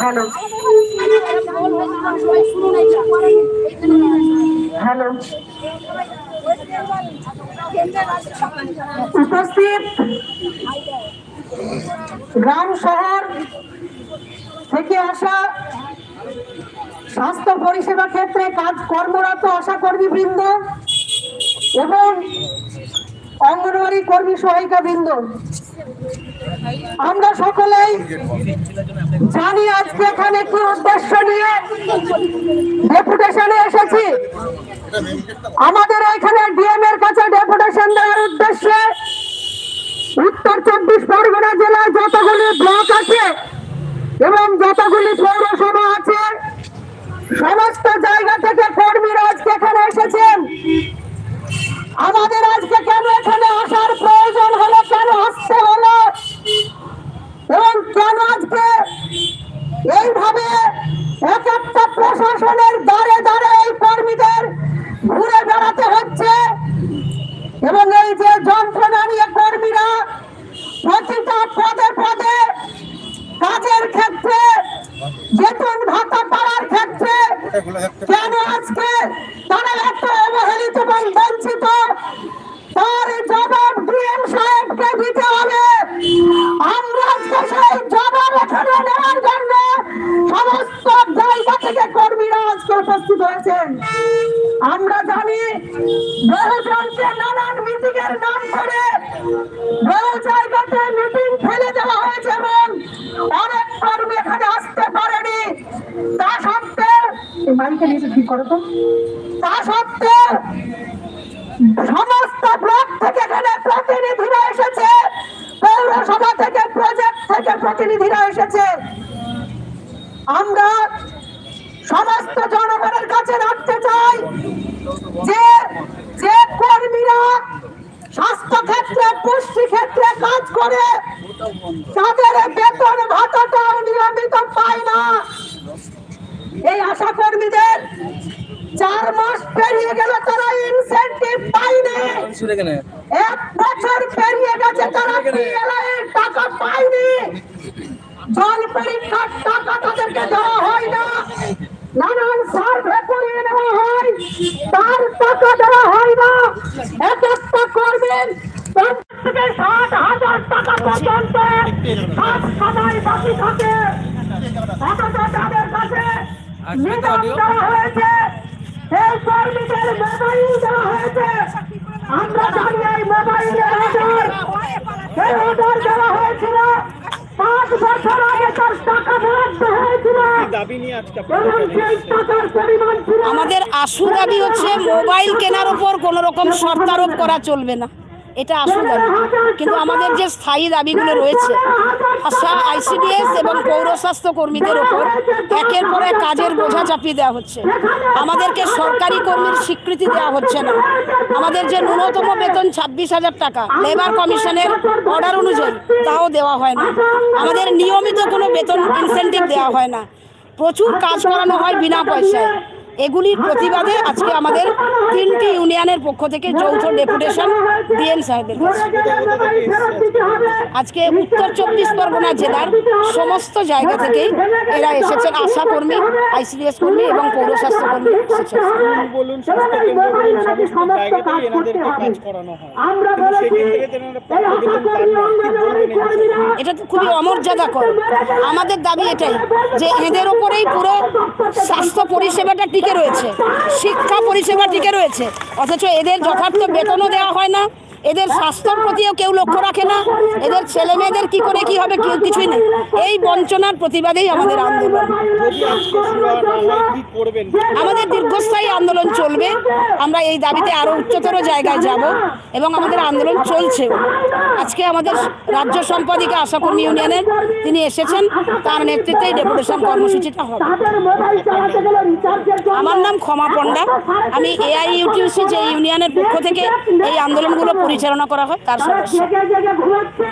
Hello hello উপস্থিত গ্রাম শহর থেকে আসা স্বাস্থ্য পরিষেবা ক্ষেত্রে কাজ কর্মরত আশা কর্মী বৃন্দ এবং অঙ্গনওয়াড়ি কর্মী সহায়িকা বৃন্দ। আমরা সকলেই জানি আজকে এখানে কি উদ্দেশ্য নিয়ে ডেপুটেশনে এসেছি। আমাদের এখানে ডিএম এর কাছে ডেপুটেশন দেওয়ার উদ্দেশ্যে উত্তর চব্বিশ পরগনা জেলায় যতগুলি ব্লক আছে এবং যতগুলি পৌরসভা আছে, সমস্ত জায়গা থেকে কর্মীরা আজকে এখানে এসেছেন। আমাদের আজকে কেন এখানে আসার প্রয়োজন হলো, কেন আসতে হলো? এবং কেন আজকে এইভাবে এক একটা প্রশাসনের দ্বারে দ্বারে এই কর্মীদের ঘুরে বেড়াতে হচ্ছে? এবং এই যে যন্ত্রণা নিয়ে কর্মীরা প্রতিটা পদে পদে কাজের ক্ষেত্রে, বেতন ভাতা পাওয়ার ক্ষেত্রে, কেন আজকে তারা এত অবহেলিত এবং বঞ্চিত তার জবাব ডিএম সাহেবকে দিতে হবে আমরা আজকে সেই জবাব এখানে নেওয়ার জন্য সমস্ত জায়গা থেকে কর্মীরা আজকে উপস্থিত হয়েছেন। আমরা জানি নানান নাম বহু জায়গাতে মিটিং ফেলে দেওয়া হয়েছে এবং অনেক এখানে আসতে পারেনি। তা সত্ত্বেও মাইকে নিয়ে ঠিক করো তো? তা সত্ত্বেও সমস্ত ব্লক থেকে এখানে প্রতিনিধিরা এসেছে, পৌরসভা থেকে, প্রজেক্ট থেকে প্রতিনিধিরা এসেছে। আমরা সমস্ত জনগণের কাছে রাখতে চাই যে যে কর্মীরা স্বাস্থ্য ক্ষেত্রে পুষ্টি ক্ষেত্রে কাজ করে, তাদের বেতন ভাতাটাও নিয়মিত পায় না। এই আশা কর্মীদের চার মাস পেরিয়ে গেল তারা ইনসেন্টিভ পায়নি এক বছর পেরিয়ে গেছে তারা টাকা পায়নি। জল পরীক্ষার টাকা তাদেরকে দেওয়া হয় না। নানান সার্ভে করিয়ে নেওয়া হয়, তার টাকা দেওয়া হয় না। এক একটা পঞ্চাশ থেকে হাজার টাকা পর্যন্ত সব সময় বাকি থাকে। অথচ তাদের কাছে হয়েছে এই মোবাইল দেওয়া হয়েছে। আমরা জানি এই হয়েছিল। পাঁচ বছর আগে তার টাকা বরাদ্দ হয়েছিল। দাবি নিয়ে আজকে এবং সেই টাকার পরিমাণ ছিল আমাদের আশু দাবি হচ্ছে মোবাইল কেনার উপর কোনো রকম শর্তারোপ করা চলবে না। এটা আসল দাবি কিন্তু আমাদের যে স্থায়ী দাবিগুলো রয়েছে আইসিডিএস এবং পৌরস্বাস্থ্য কর্মীদের ওপর একের পর এক কাজের বোঝা চাপিয়ে দেওয়া হচ্ছে। আমাদেরকে সরকারি কর্মীর স্বীকৃতি দেওয়া হচ্ছে না। আমাদের যে ন্যূনতম বেতন ছাব্বিশ হাজার টাকা লেবার কমিশনের অর্ডার অনুযায়ী তাও দেওয়া হয় না। আমাদের নিয়মিত কোনো বেতন ইনসেন্টিভ দেওয়া হয় না। প্রচুর কাজ করানো হয় বিনা পয়সায়। এগুলির প্রতিবাদে আজকে আমাদের তিনটি ইউনিয়নের পক্ষ থেকে যৌথ ডেপুটেশন ডিএম সাহেবের আজকে উত্তর চব্বিশ পরগনা জেলার সমস্ত জায়গা থেকেই এরা এসেছেন আশা কর্মী আইসিডিএস কর্মী এবং পৌরস্বাস্থ্য কর্মী এসেছেন? এটা তো খুবই অমর্যাদাকর আমাদের দাবি এটাই যে এদের ওপরেই পুরো স্বাস্থ্য পরিষেবাটা টিকে রয়েছে। শিক্ষা পরিষেবা টিকে রয়েছে। অথচ এদের যথার্থ বেতনও দেওয়া হয় না। এদের স্বাস্থ্যর প্রতিও কেউ লক্ষ্য রাখে না। এদের ছেলে মেয়েদের কি করে কি হবে কেউ কিছুই নেই এই বঞ্চনার প্রতিবাদেই আমাদের আন্দোলন। আমাদের দীর্ঘস্থায়ী আন্দোলন চলবে। আমরা এই দাবিতে আরও উচ্চতর জায়গায় যাব এবং আমাদের আন্দোলন চলছে। আজকে আমাদের রাজ্য সম্পাদিকা আশাকর্মী ইউনিয়নের তিনি এসেছেন। তার নেতৃত্বেই ডেপুটেশন কর্মসূচিটা হবে। আমার নাম ক্ষমা পণ্ডা। আমি এআই ইউটিউসি যে ইউনিয়নের পক্ষ থেকে এই আন্দোলনগুলো পরিচালনা করা হয় তার সদস্য। জেগে জেগে ঘুমাচ্ছে।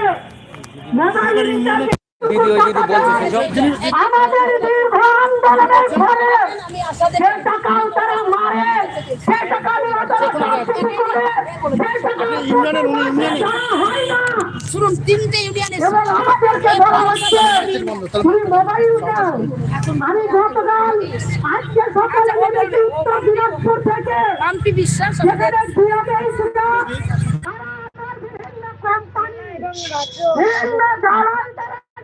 মোবাইল রিচার্জের ভিডিও যদি বলছে সেসব আমাদের দীর্ঘ আন্দোলনের পরে যে টাকাও তারা মারে সে টাকা নিয়ে তারা চাকরি করে সে টাকা ইউনিয়নের উনি ইউনিয়নে দেওয়া হয় না। শুনুন তিনটে ইউনিয়ন আমাদেরকে বলা হচ্ছে তুমি মোবাইল দাও। আমি গতকাল আজকে সকালে উত্তর দিনাজপুর থেকে শান্তি বিশ্বাস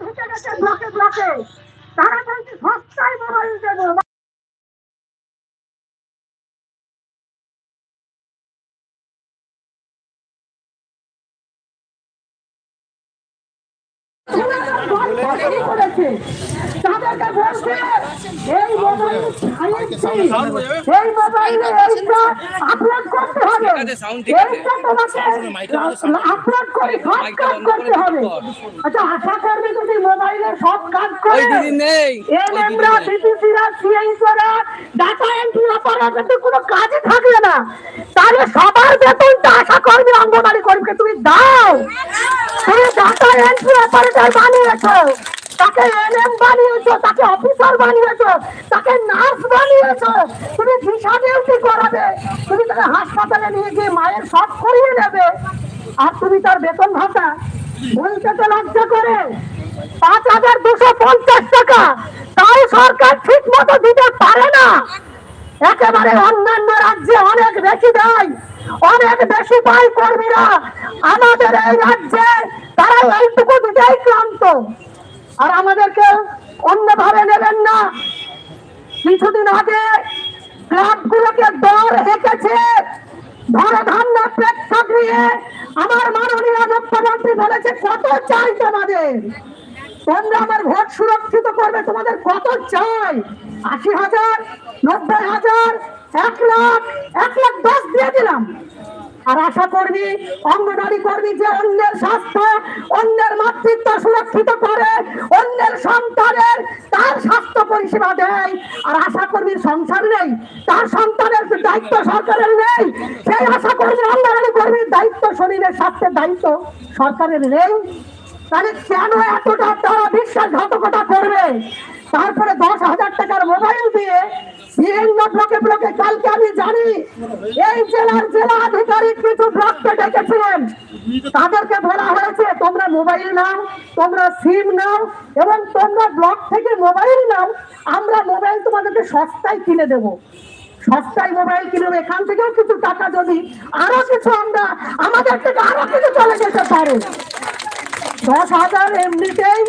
ঢুকে গেছে ব্লকে ব্লকে। তারা বলছে সস্তায় মোবাইল দেবো করেছে। তাদেরকে বলছে এই মোবাইল এই মোবাইলে এইটা আপলোড করতে হবে। এইটা তোমাকে আপলোড করে সব কাজ করতে হবে। আচ্ছা আশা করবি যদি মোবাইলে সব কাজ করে ওই দিদি নেই। এনএমরা বিটিসিরা সিআইসরা ডাটা এন্ট্রি অপারেটর কোনো কাজই থাকবে না। তাহলে সবার বেতনটা আশা করবি অঙ্গনারী কর্মীকে তুমি দাও। তুমি ডাটা এন্ট্রি অপারেটর বানিয়েছো তাকে এনএম বানিয়েছো, তাকে অফিসার বানিয়েছো, তাকে নার্স বানিয়েছো। তুমি দিশা ডিউটি করাবে? তুমি তাকে হাসপাতালে নিয়ে গিয়ে মায়ের সব করিয়ে নেবে। আর তুমি তার বেতন ভাতা বলতে তো লজ্জা করে। পাঁচ হাজার দুশো পঞ্চাশ টাকা। তাও সরকার ঠিক মতো দিতে পারে না। একেবারে অন্যান্য রাজ্যে অনেক বেশি দেয়, অনেক বেশি পায় কর্মীরা। আমাদের এই রাজ্যে তারা এইটুকু দিতেই ক্লান্ত। আর আমাদেরকে অন্যভাবে নেবেন না। কিছুদিন আগে ক্লাবগুলোকে দর হেঁকেছে। ধরে ধান্য প্রেক্ষাপ নিয়ে আমার মাননীয় মুখ্যমন্ত্রী বলেছে, কত চাই তোমাদের? তোমরা আমার ভোট সুরক্ষিত করবে, তোমাদের কত চাই? আশি হাজার, নব্বই হাজার, এক লাখ এক লাখ দশ দিয়ে দিলাম। আর আশা করবি অঙ্গনারী কর্মী যে অন্যের স্বাস্থ্য, অন্যের মাতৃত্ব সুরক্ষিত করে, অন্যের সন্তানের, তার স্বাস্থ্য পরিষেবা দেয়। আর আশা কর্মীর সংসার নেই, তার সন্তানের দায়িত্ব সরকারের নেই, সেই আশা কর্মী অঙ্গনারী কর্মীর দায়িত্ব শরীরের স্বাস্থ্যের দায়িত্ব সরকারের নেই। তাহলে কেন এতটা তারা বিশ্বাসঘাতকতা করবে তারপরে দশ হাজার টাকার মোবাইল দিয়ে বিভিন্ন ব্লকে ব্লকে কালকে আমি জানি এই জেলার জেলা আধিকারিক কিছু ব্লককে ডেকেছিলেন তাদেরকে বলা হয়েছে তোমরা মোবাইল নাও তোমরা সিম নাও এবং তোমরা ব্লক থেকে মোবাইল নাও আমরা মোবাইল তোমাদেরকে সস্তায় কিনে দেবো। সস্তায় মোবাইল কিনবে, এখান থেকেও কিছু টাকা যদি আরও কিছু আমরা আমাদের থেকে আরও কিছু চলে যেতে পারে। দশ হাজার এমনিতেই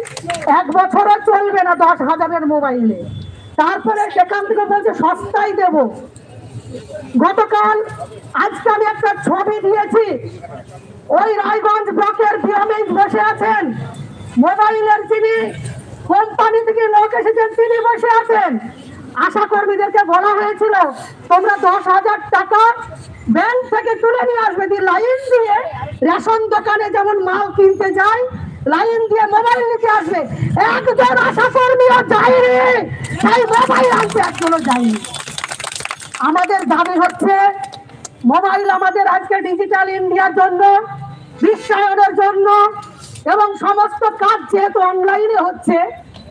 এক বছরও চলবে না দশ হাজারের মোবাইলে। তারপরে সেখান থেকে বলছে, সস্তায় দেব। গতকাল আজকে আমি একটা ছবি দিয়েছি। ওই রায়গঞ্জ ব্লকের বিএমএইচ বসে আছেন। মোবাইলের যিনি কোম্পানি থেকে লোক এসেছেন, তিনি বসে আছেন। আশা কর্মীদেরকে বলা হয়েছিল, তোমরা দশ হাজার টাকা ব্যাংক থেকে তুলে নিয়ে আসবে। দিয়ে লাইন দিয়ে রেশন দোকানে যেমন মাল কিনতে যায় লাইন দিয়ে মোবাইল নিতে আসবে। একজন আশা কর্মীও যায়নি। সেই মোবাইল আনতে একজনও যায়নি। আমাদের দাবি হচ্ছে মোবাইল আমাদের আজকে ডিজিটাল ইন্ডিয়ার জন্য, বিশ্বায়নের জন্য এবং সমস্ত কাজ যেহেতু অনলাইনে হচ্ছে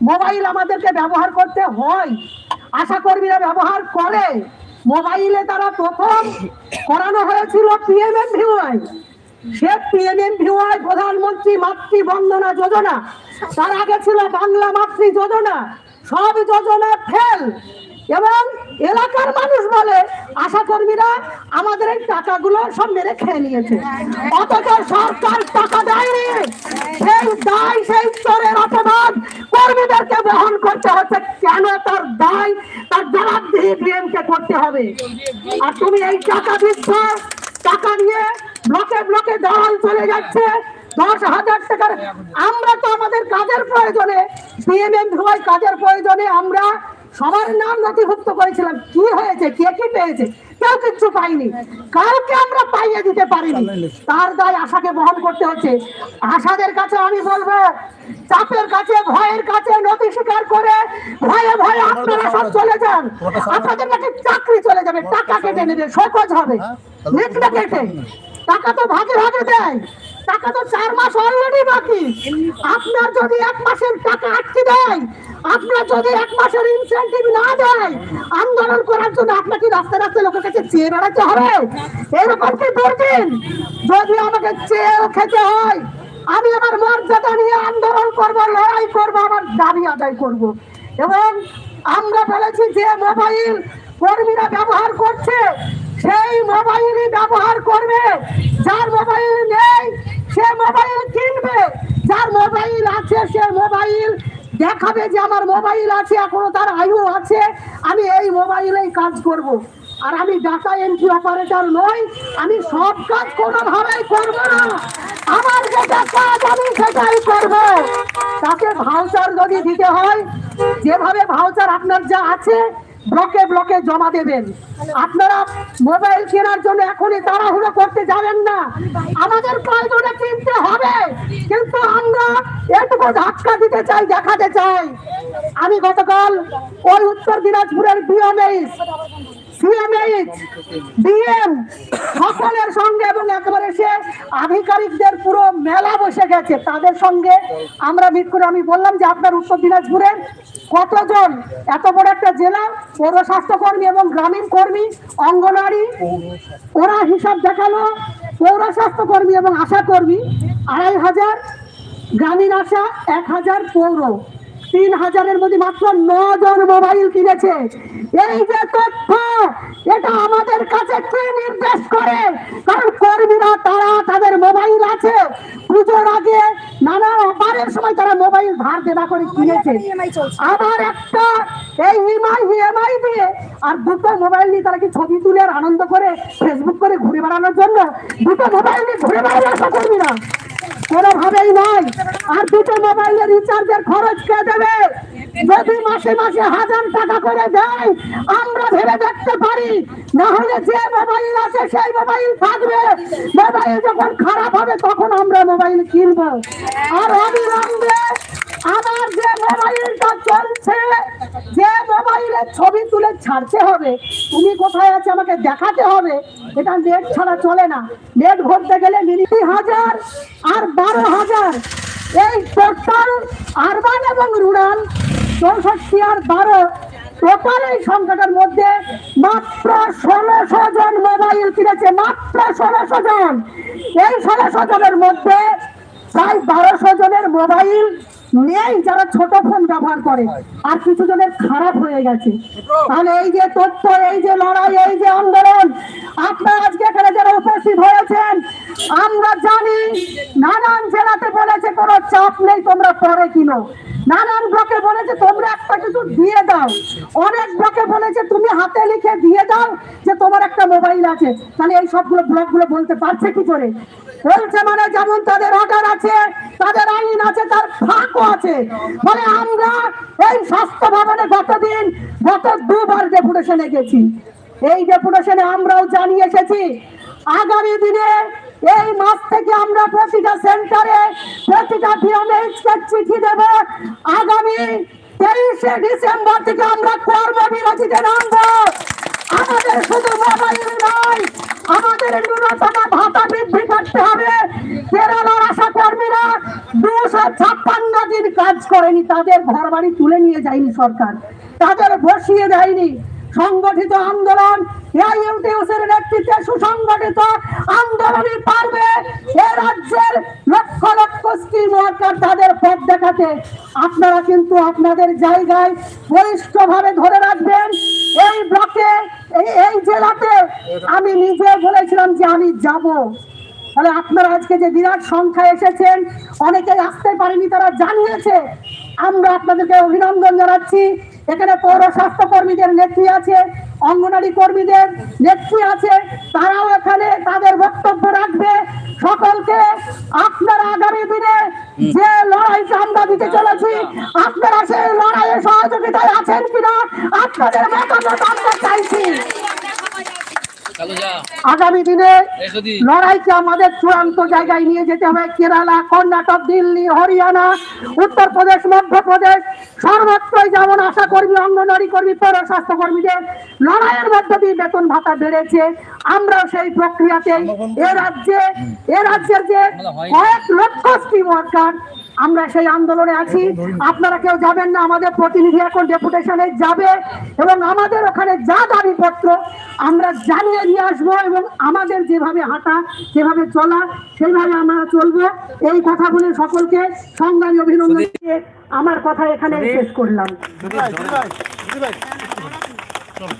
মোবাইল আমাদেরকে ব্যবহার করতে হয়। আশা কর্মীরা ব্যবহার করে। মোবাইলে তারা প্রথম করানো হয়েছিল পিএমএম ভিওআই সে পিএমএম ভিওআই প্রধানমন্ত্রী মাতৃ বন্দনা যোজনা। তার আগে ছিল বাংলা মাতৃ যোজনা। সব যোজনা ফেল এবং এলাকার মানুষ বলে, আশা কর্মীরা আমাদের এই টাকাগুলো সব মেরে খেয়ে নিয়েছে। অথচ সরকার টাকা দেয়নি। সেই দায়, সেই চোরের অপবাদ কর্মীদেরকে বহন করতে হচ্ছে। কেন তার দায়, তার জবাবদিহি ডিএমকে করতে হবে? আর তুমি এই টাকা দিচ্ছ, টাকা নিয়ে ব্লকে ব্লকে দালাল চলে যাচ্ছে। দশ হাজার টাকার আমরা তো আমাদের কাজের প্রয়োজনে পিএমএম ধোয়াই কাজের প্রয়োজনে আমরা সবার নাম নথিভুক্ত করেছিলাম। কি হয়েছে? কে কি পেয়েছে? কেউ কিচ্ছু পাইনি। কাউকে আমরা পাইয়ে দিতে পারিনি। তার দায় আশাকে বহন করতে হচ্ছে। আশাদের কাছে আমি বলব চাপের কাছে ভয়ের কাছে নথি স্বীকার করে ভয়ে ভয়ে আপনারা সব চলে যান। আপনাদের নাকি চাকরি চলে যাবে। টাকা কেটে নেবে। সকজ হবে। লিখলে কেটে। টাকা তো ভাগে ভাগে দেয়। টাকা তো চার মাস অলরেডি বাকি। আপনার যদি এক মাসের টাকা আটকে দেয়, আপনার যদি এক মাসের ইনসেন্টিভ না দেয়, আন্দোলন করার জন্য আপনাকে রাস্তায় রাস্তায় লোকের কাছে চেয়ে বেড়াতে হবে। এরকম কি করবেন যদি আমাকে চেয়েও খেতে হয়, আমি আমার মর্যাদা নিয়ে আন্দোলন করব, লড়াই করব, আমার দাবি আদায় করব। এবং আমরা বলেছি যে মোবাইল কর্মীরা ব্যবহার করছে, সেই মোবাইলই ব্যবহার করবে। যার মোবাইল নেই সে মোবাইল কিনবে, যার মোবাইল আছে সে মোবাইল দেখাবে যে আমার মোবাইল আছে, এখনও তার আয়ু আছে, আমি এই মোবাইলেই কাজ করব। আর আমি ডাটা এন্ট্রি অপারেটর নই, আমি সব কাজ কোনোভাবেই করব না আমার যেটা কাজ আমি সেটাই করব তাকে ভাউচার যদি দিতে হয়, যেভাবে ভাউচার আপনার যা আছে ব্লকে ব্লকে জমা দেবেন আপনারা মোবাইল কেনার জন্য এখনই তাড়াহুড়ো করতে যাবেন না। আমাদের প্রয়োজনে কিনতে হবে। কিন্তু আমরা এটুকু ধাক্কা দিতে চাই, দেখাতে চাই। আমি গতকাল ওই উত্তর দিনাজপুরের বিএমএইচ সকলের সঙ্গে এবং একেবারে সে আধিকারিকদের পুরো মেলা বসে গেছে। তাদের সঙ্গে আমরা করে, আমি বললাম যে আপনার উত্তর দিনাজপুরের কতজন, এত বড় একটা জেলা, পৌর স্বাস্থ্যকর্মী এবং গ্রামীণ কর্মী, অঙ্গনারী, ওরা হিসাব দেখাল, পৌর স্বাস্থ্যকর্মী এবং আশা কর্মী আড়াই হাজার, গ্রামীণ আশা এক হাজার, পৌর। তিন হাজারের মধ্যে মাত্র জন মোবাইল কিনেছে। এই যে তথ্য এটা আমাদের কাছে কি নির্দেশ করে? কারণ কর্মীরা তারা তাদের মোবাইল আছে। পুজোর আগে নানা অপারের সময় তারা মোবাইল ধার দেনা করে কিনেছে। আবার একটা এই ইএমআই ইএমআই দিয়ে আর দুটো মোবাইল নিয়ে তারা কি ছবি তুলে আর আনন্দ করে ফেসবুক করে ঘুরে বেড়ানোর জন্য? দুটো মোবাইল নিয়ে ঘুরে বেড়ানো আশা কর্মীরা কোনোভাবেই নয়। আর দুটো মোবাইলের রিচার্জের খরচ কে দেবে? যদি মাসে মাসে হাজার টাকা করে দেয়, আমরা ভেবে দেখতে পারি। না হলে যে মোবাইল আছে, সেই মোবাইল থাকবে। মোবাইল যখন খারাপ হবে, তখন আমরা মোবাইল কিনবো। আর অবিলম্বে আমার যে মোবাইলটা চলছে, যে মোবাইলের ছবি তুলে ছাড়তে হবে, তুমি কোথায় আছে আমাকে দেখাতে হবে। এটা নেট ছাড়া চলে না। নেট ভরতে গেলে মিনিট হাজার আর বারো হাজার। এই টোটাল আরবান এবং রুরাল চৌষট্টি আর বারো। টোটাল এই সংখ্যাটার মধ্যে মাত্র ষোলোশো জন মোবাইল কিনেছে, মাত্র ষোলোশো জন। এই ষোলোশো জনের মধ্যে প্রায় বারোশো জনের মোবাইল নেই যারা ছোট ফোন ব্যবহার করে, আর কিছু জনের খারাপ হয়ে গেছে। তাহলে এই যে তথ্য, এই যে লড়াই, এই যে আন্দোলন, আপনারা আজকে এখানে যারা উপস্থিত হয়েছেন, আমরা জানি নানান জেলাতে বলেছে, কোনো চাপ নেই, তোমরা পরে কিনো। নানান ব্লকে বলেছে, তোমরা একটা কিছু দিয়ে দাও। অনেক ব্লকে বলেছে, তুমি হাতে লিখে দিয়ে দাও যে তোমার একটা মোবাইল আছে। তাহলে এই সবগুলো ব্লকগুলো বলতে পারছে কি করে? বলছে মানে যেমন তাদের অর্ডার আছে, তাদের আইন আছে, তার ফাঁকও আছে। মানে আমরা এই স্বাস্থ্য ভবনে গতদিন, গত দুবার ডেপুটেশনে গেছি। এই ডেপুটেশনে আমরাও জানিয়ে এসেছি, আগামী দিনে এই মাস থেকে আমরা প্রতিটা সেন্টারে প্রতিটা বিএমএইচকে চিঠি দেব। আগামী তেইশে ডিসেম্বর থেকে আমরা কর্মবিরতিতে নামবো। আমাদের শুধু মোবাইল নয় আমাদের ন্যূনতম ভাতা বৃদ্ধি করতে হবে। কেরালার আশা কর্মীরা দুশো ছাপ্পান্ন দিন কাজ করেনি, তাদের ঘর বাড়ি তুলে নিয়ে যায়নি সরকার। তাদের বসিয়ে দেয়নি। সংগঠিত আন্দোলন এআইইউটিউসের নেতৃত্বে সুসংগঠিত আন্দোলনই পারবে। এ রাজ্যের লক্ষ লক্ষ স্কিম ওয়ার্কার তাদের পথ দেখাতে। আপনারা কিন্তু আপনাদের জায়গায় বলিষ্ঠভাবে ধরে রাখবেন। এই ব্লকে এই জেলাতে আমি নিজে বলেছিলাম যে আমি যাব। তাহলে আপনারা আজকে যে বিরাট সংখ্যা এসেছেন অনেকে আসতে পারেনি, তারা জানিয়েছে। আমরা আপনাদেরকে অভিনন্দন জানাচ্ছি। এখানে পৌর স্বাস্থ্য কর্মীদের নেত্রী আছে, অঙ্গনারী কর্মীদের নেত্রী আছে, তারাও এখানে তাদের বক্তব্য রাখবে। সকলকে আপনারা আগামী দিনে যে লড়াইটা আমরা দিতে চলেছি, আপনারা সেই লড়াইয়ে সহযোগিতায় আছেন কিনা, আপনাদের মতামত আমরা চাইছি। আগামী দিনে লড়াইকে আমাদের চূড়ান্ত জায়গায় নিয়ে যেতে হবে। কেরালা কর্ণাটক দিল্লি হরিয়ানা উত্তরপ্রদেশ মধ্যপ্রদেশ সর্বত্রই যেমন আশা কর্মী অঙ্গনওয়াড়ি কর্মী পৌর স্বাস্থ্য কর্মীদের লড়াইয়ের মধ্য দিয়ে বেতন ভাতা বেড়েছে। আমরাও সেই প্রক্রিয়াতে এ রাজ্যে এ রাজ্যের যে কয়েক লক্ষ স্কিম ওয়ার্কার আমরা সেই আন্দোলনে আছি। আপনারা কেউ যাবেন না আমাদের প্রতিনিধি এখন ডেপুটেশনে যাবে এবং আমাদের ওখানে যা দাবিপত্র আমরা জানিয়ে নিয়ে আসব এবং আমাদের যেভাবে হাঁটা যেভাবে চলা সেইভাবে আমরা চলবো। এই কথা বলে সকলকে সংগ্রামী অভিনন্দন দিয়ে আমার কথা এখানে শেষ করলাম।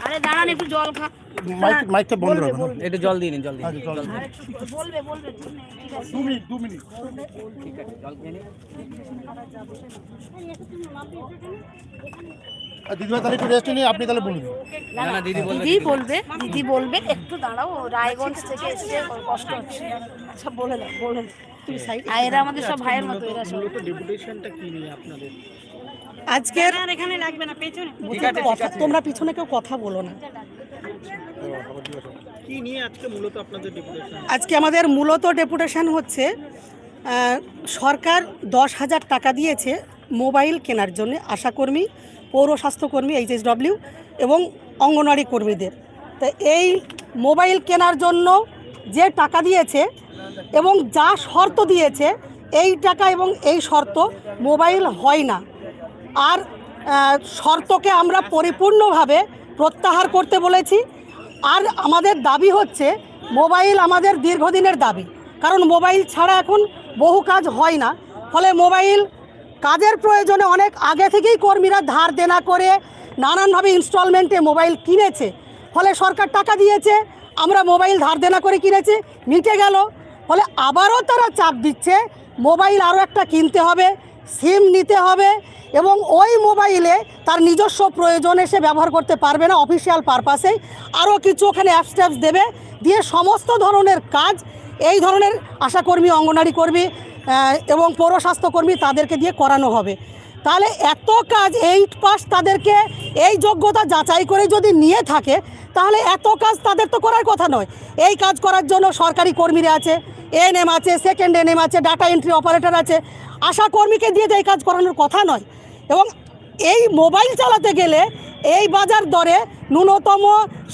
আরে দাঁড়ান একটু জল খা মাইক মাইকটা বন্ধ রাখুন একটু জল দিয়ে নিন জল দিয়ে জল দিন। বলবে বলবে ঠিক দু মিনিট দু মিনিট। দিদিভাই তাহলে একটু রেস্ট নিয়ে আপনি তাহলে বলুন না না দিদি বলবে দিদি বলবে দিদি বলবে একটু দাঁড়াও রায়গঞ্জ থেকে এসে কষ্ট হচ্ছে। আচ্ছা বলে দাও বলে তুমি সাইড আর এরা আমাদের সব ভাইয়ের মতো এরা সব। ডেপুটেশনটা কি নিয়ে আপনাদের? আজকের এখানে লাগবে না পেছনে। কথা তোমরা পিছনে কেউ কথা বলো না। আজকে আমাদের মূলত ডেপুটেশন হচ্ছে সরকার দশ হাজার টাকা দিয়েছে মোবাইল কেনার জন্য আশাকর্মী, পৌর স্বাস্থ্যকর্মী এইচ এস এইচএসডব্লিউ এবং অঙ্গনওয়াড়ি কর্মীদের। তো এই মোবাইল কেনার জন্য যে টাকা দিয়েছে এবং যা শর্ত দিয়েছে, এই টাকা এবং এই শর্ত মোবাইল হয় না। আর শর্তকে আমরা পরিপূর্ণভাবে প্রত্যাহার করতে বলেছি। আর আমাদের দাবি হচ্ছে, মোবাইল আমাদের দীর্ঘদিনের দাবি। কারণ মোবাইল ছাড়া এখন বহু কাজ হয় না। ফলে মোবাইল কাজের প্রয়োজনে অনেক আগে থেকেই কর্মীরা ধার দেনা করে নানানভাবে ইনস্টলমেন্টে মোবাইল কিনেছে। ফলে সরকার টাকা দিয়েছে, আমরা মোবাইল ধার দেনা করে কিনেছি, মিটে গেল। ফলে আবারও তারা চাপ দিচ্ছে, মোবাইল আরও একটা কিনতে হবে। সিম নিতে হবে এবং ওই মোবাইলে তার নিজস্ব প্রয়োজনে সে ব্যবহার করতে পারবে না অফিসিয়াল পারপাসে। আরও কিছু ওখানে অ্যাপস ট্যাপস দেবে। দিয়ে সমস্ত ধরনের কাজ, এই ধরনের আশাকর্মী, অঙ্গনারী কর্মী এবং পৌর স্বাস্থ্যকর্মী তাদেরকে দিয়ে করানো হবে। তাহলে এত কাজ এইট পাস তাদেরকে এই যোগ্যতা যাচাই করে যদি নিয়ে থাকে, তাহলে এত কাজ তাদের তো করার কথা নয়। এই কাজ করার জন্য সরকারি কর্মীরা আছে এএনএম আছে সেকেন্ড এনএম আছে ডাটা এন্ট্রি অপারেটর আছে। আশা কর্মীকে দিয়ে এই কাজ করানোর কথা নয়। এবং এই মোবাইল চালাতে গেলে এই বাজার দরে ন্যূনতম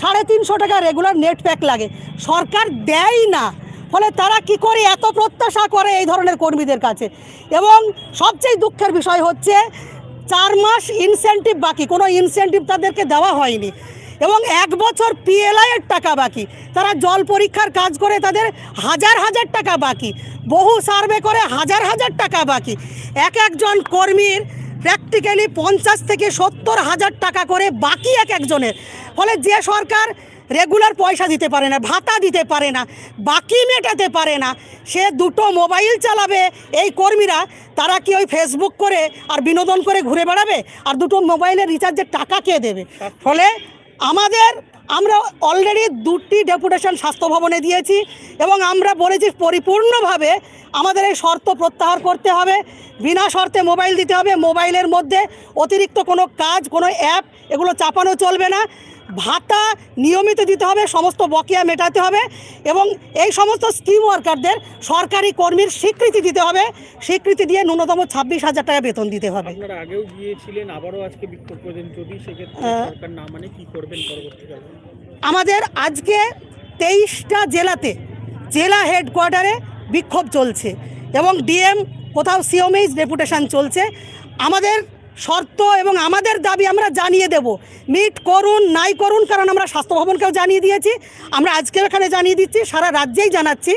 সাড়ে তিনশো টাকা রেগুলার নেট প্যাক লাগে। সরকার দেয় না। ফলে তারা কি করে এত প্রত্যাশা করে এই ধরনের কর্মীদের কাছে? এবং সবচেয়ে দুঃখের বিষয় হচ্ছে, চার মাস ইনসেন্টিভ বাকি। কোনো ইনসেন্টিভ তাদেরকে দেওয়া হয়নি। এবং এক বছর পিএলআই এর টাকা বাকি। তারা জল পরীক্ষার কাজ করে তাদের হাজার হাজার টাকা বাকি। বহু সার্ভে করে হাজার হাজার টাকা বাকি। এক একজন কর্মীর প্র্যাকটিক্যালি পঞ্চাশ থেকে সত্তর হাজার টাকা করে বাকি এক একজনের। ফলে যে সরকার রেগুলার পয়সা দিতে পারে না ভাতা দিতে পারে না বাকি মেটাতে পারে না সে দুটো মোবাইল চালাবে। এই কর্মীরা তারা কি ওই ফেসবুক করে আর বিনোদন করে ঘুরে বেড়াবে? আর দুটো মোবাইলের রিচার্জের টাকা কে দেবে? ফলে আমাদের আমরা অলরেডি দুটি ডেপুটেশন স্বাস্থ্য ভবনে দিয়েছি এবং আমরা বলেছি পরিপূর্ণভাবে আমাদের এই শর্ত প্রত্যাহার করতে হবে। বিনা শর্তে মোবাইল দিতে হবে। মোবাইলের মধ্যে অতিরিক্ত কোনো কাজ, কোনো অ্যাপ এগুলো চাপানো চলবে না। ভাতা নিয়মিত দিতে হবে সমস্ত বকেয়া মেটাতে হবে এবং এই সমস্ত স্কিম ওয়ার্কারদের সরকারি কর্মীর স্বীকৃতি দিতে হবে। স্বীকৃতি দিয়ে ন্যূনতম ছাব্বিশ হাজার টাকা বেতন দিতে হবে। আগেও গিয়েছিলেন আবারও আজকে বিক্ষোভ করবেন। যদি সেক্ষেত্রে সরকার না মানে কি করবেন পরবর্তীকালে? আমাদের আজকে তেইশটা জেলাতে জেলা হেডকোয়ার্টারে বিক্ষোভ চলছে এবং ডিএম কোথাও সিওমেইজ ডেপুটেশন চলছে। আমাদের শর্ত এবং আমাদের দাবি আমরা জানিয়ে দেব। মিট করুন, নাই করুন, কারণ আমরা স্বাস্থ্য ভবনকেও জানিয়ে দিয়েছি। আমরা আজকের এখানে জানিয়ে দিচ্ছি, সারা রাজ্যেই জানাচ্ছি,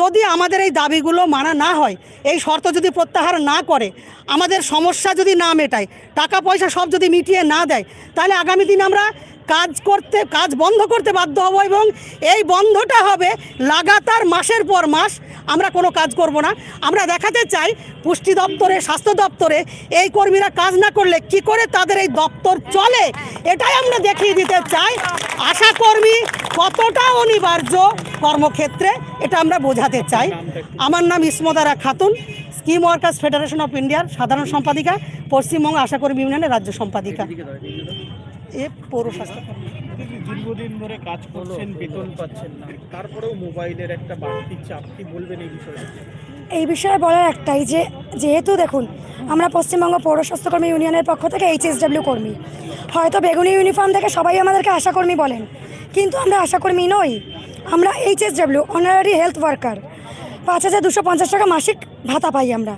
যদি আমাদের এই দাবিগুলো মানা না হয়, এই শর্ত যদি প্রত্যাহার না করে, আমাদের সমস্যা যদি না মেটায় টাকা পয়সা সব যদি মিটিয়ে না দেয়, তাহলে আগামী দিন আমরা কাজ করতে, কাজ বন্ধ করতে বাধ্য হব এবং এই বন্ধটা হবে লাগাতার মাসের পর মাস আমরা কোনো কাজ করব না। আমরা দেখাতে চাই পুষ্টি দপ্তরে, স্বাস্থ্য দপ্তরে এই কর্মীরা কাজ না করলে কি করে তাদের এই দপ্তর চলে, এটাই আমরা দেখিয়ে দিতে চাই। আশা কর্মী কতটা অনিবার্য কর্মক্ষেত্রে, এটা আমরা বোঝাতে চাই। আমার নাম ইসমদারা Khatun scheme workers federation of ইন্ডিয়ার সাধারণ সম্পাদিকা, পশ্চিমবঙ্গ আশা কর্মী ইউনিয়নের রাজ্য সম্পাদিকা। এ দীর্ঘদিন ধরে কাজ করছেন বেতন পাচ্ছেন না। তারপরেও মোবাইলের একটা বাড়তি চাপ কি বলবেন এই বিষয়ে? এই বিষয়ে বলার একটাই যে যেহেতু দেখুন আমরা পশ্চিমবঙ্গ পৌর স্বাস্থ্যকর্মী ইউনিয়নের পক্ষ থেকে এইচএসডব্লিউ কর্মী। হয়তো বেগুনি ইউনিফর্ম থেকে সবাই আমাদেরকে আশাকর্মী বলেন কিন্তু আমরা আশাকর্মী নই। আমরা এইচএসডব্লিউ অনারারি হেলথ ওয়ার্কার পাঁচ হাজার দুশো পঞ্চাশ টাকা মাসিক ভাতা পাই আমরা।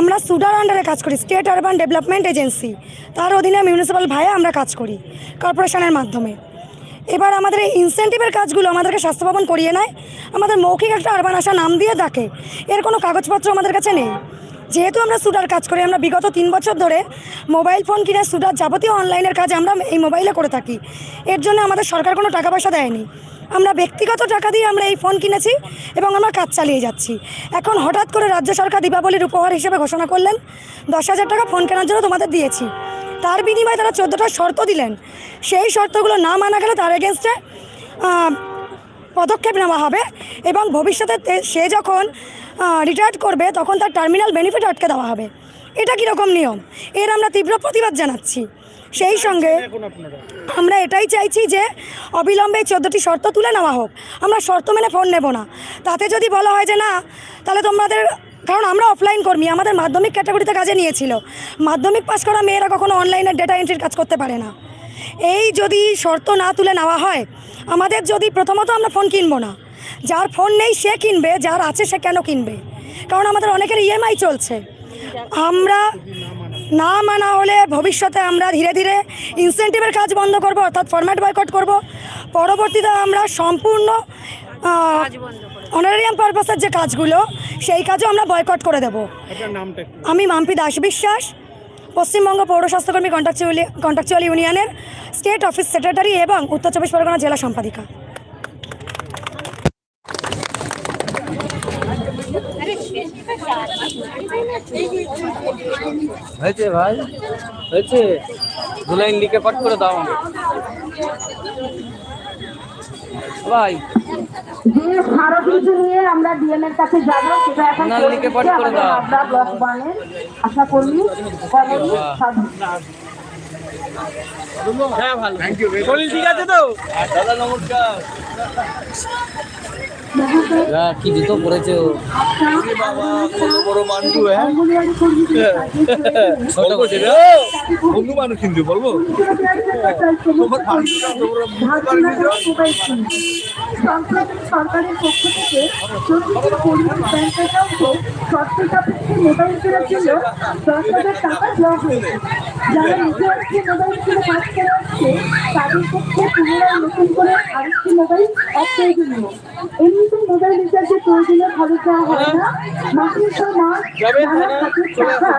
আমরা সুডার আন্ডারে কাজ করি স্টেট আরবান ডেভেলপমেন্ট এজেন্সি তার অধীনে মিউনিসিপ্যাল ভাইয়ে আমরা কাজ করি কর্পোরেশনের মাধ্যমে। এবার আমাদের এই ইনসেন্টিভের কাজগুলো আমাদেরকে স্বাস্থ্য ভবন করিয়ে নেয়। আমাদের মৌখিক একটা আরবান আশা নাম দিয়ে ডাকে। এর কোনো কাগজপত্র আমাদের কাছে নেই। যেহেতু আমরা সুডার কাজ করি, আমরা বিগত তিন বছর ধরে মোবাইল ফোন কিনে সুডার যাবতীয় অনলাইনের কাজ আমরা এই মোবাইলে করে থাকি। এর জন্য আমাদের সরকার কোনো টাকা পয়সা দেয়নি। আমরা ব্যক্তিগত টাকা দিয়ে আমরা এই ফোন কিনেছি এবং আমরা কাজ চালিয়ে যাচ্ছি। এখন হঠাৎ করে রাজ্য সরকার দীপাবলির উপহার হিসেবে ঘোষণা করলেন, দশ হাজার টাকা ফোন কেনার জন্য তোমাদের দিয়েছি। তার বিনিময়ে তারা চোদ্দোটা শর্ত দিলেন। সেই শর্তগুলো না মানা গেলে তার এগেনস্টে পদক্ষেপ নেওয়া হবে এবং ভবিষ্যতে সে যখন রিটায়ার্ড করবে তখন তার টার্মিনাল বেনিফিট আটকে দেওয়া হবে। এটা কীরকম নিয়ম? এর আমরা তীব্র প্রতিবাদ জানাচ্ছি। সেই সঙ্গে আমরা এটাই চাইছি যে অবিলম্বে চোদ্দোটি শর্ত তুলে নেওয়া হোক। আমরা শর্ত মেনে ফোন নেব না। তাতে যদি বলা হয় যে না, তাহলে তোমাদের, কারণ আমরা অফলাইন কর্মী, আমাদের মাধ্যমিক ক্যাটাগরিতে কাজে নিয়েছিল। মাধ্যমিক পাস করা মেয়েরা কখনো অনলাইনে ডেটা এন্ট্রির কাজ করতে পারে না। এই যদি শর্ত না তুলে নেওয়া হয়, আমাদের যদি প্রথমত আমরা ফোন কিনবো না। যার ফোন নেই সে কিনবে, যার আছে সে কেন কিনবে? কারণ আমাদের অনেকের ইএমআই চলছে। আমরা না মানা হলে ভবিষ্যতে আমরা ধীরে ধীরে ইনসেন্টিভের কাজ বন্ধ করব অর্থাৎ ফরম্যাট বয়কট করব। পরবর্তীতে আমরা সম্পূর্ণ অনারিয়াম পারপাসের যে কাজগুলো সেই কাজও আমরা বয়কট করে দেব। আমি মাম্পি দাস বিশ্বাস পশ্চিমবঙ্গ পৌর স্বাস্থ্যকর্মী কন্ট্রাকচুয়াল কন্ট্রাকচুয়াল ইউনিয়নের স্টেট অফিস সেক্রেটারি এবং উত্তর চব্বিশ পরগনা জেলা সম্পাদিকা। হয়েছে ভাই? হয়েছে? দু লাইন লিখে পাঠ করে দাও আমাকে। ভাই। নিয়ে আমরা ডিএম এর কাছে যাব সেটা এখন লিখে পাঠ করে দাও। হাবড়া ব্লক ওয়ানের আশা কর্মী হ্যাঁ ভালো। শরীর ঠিক আছে তো? দাদা নমস্কার। কি জুতো পরেছে ও। বন্ধু মানুষ কিন্তু বলব? সরকারের পক্ষ থেকে প্রতিটি কর্মীর ব্যাংক অ্যাকাউন্টে শর্ত সাপেক্ষে মোবাইল কেনার জন্য দশ হাজার টাকা দেওয়া হয়েছে। যারা নিজে মোবাইল কিনে কাজ করে তাদের পক্ষে পুনরায় নতুন করে আরেকটি মোবাইল অপ্রয়োজনীয়। এমনিতে মোবাইল রিচার্জের প্রয়োজনীয় খরচ দেওয়া হয়। না মাসের পর নানা খাতের টাকা